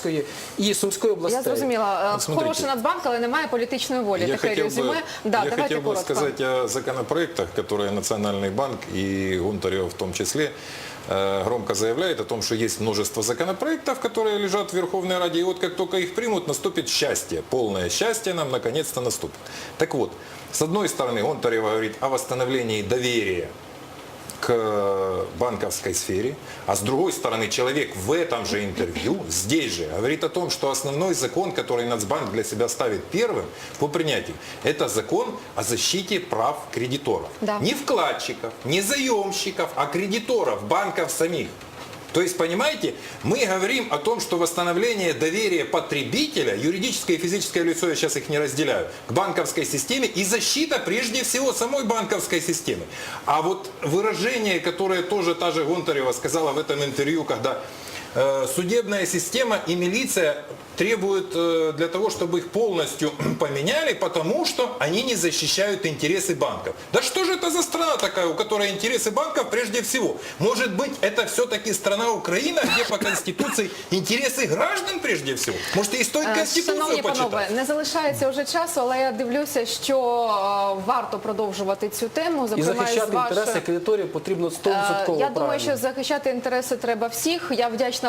Черкаської і Сумської областей. Я зрозуміла. Е, Смотрите. Хороший Нацбанк, але немає політичної волі. Я Таке хотел, резюме. бы, Да, я давайте хотел бы коротко. сказать о законопроектах, которые Национальный банк и Гонтарева в том числе э, громко заявляет о том, что есть множество законопроектов, которые лежат в Верховной Раде, и вот как только их примут, наступит счастье, полное счастье нам наконец-то наступит. Так вот, с одной стороны, Гонтарева говорит о восстановлении доверия к э, банковской сфере, а с другой стороны человек в этом же интервью, здесь же, говорит о том, что основной закон, который Нацбанк для себя ставит первым по принятию, это закон о защите прав кредиторов. Да. Не вкладчиков, не заемщиков, а кредиторов, банков самих. То есть, понимаете, мы говорим о том, что восстановление доверия потребителя, юридическое и физическое лицо, я сейчас их не разделяю, к банковской системе и защита прежде всего самой банковской системы. А вот выражение, которое тоже та же Гонтарева сказала в этом интервью, когда э, судебная система и милиция требуют э, для того, чтобы их полностью поменяли, потому что они не защищают интересы банков. Да что же это за страна такая, у которой интересы банков прежде всего? Может быть, это все-таки страна Украина, где по Конституции интересы граждан прежде всего? Может, и стоит Е, Конституцию Шановні почитать? панове, не залишається вже часу, але я дивлюся, що е, варто продовжувати цю тему. І Зокрема, захищати з вашої... інтереси кредиторів потрібно 100% Е, Я думаю, правильно. що захищати інтереси треба всіх. Я вдячна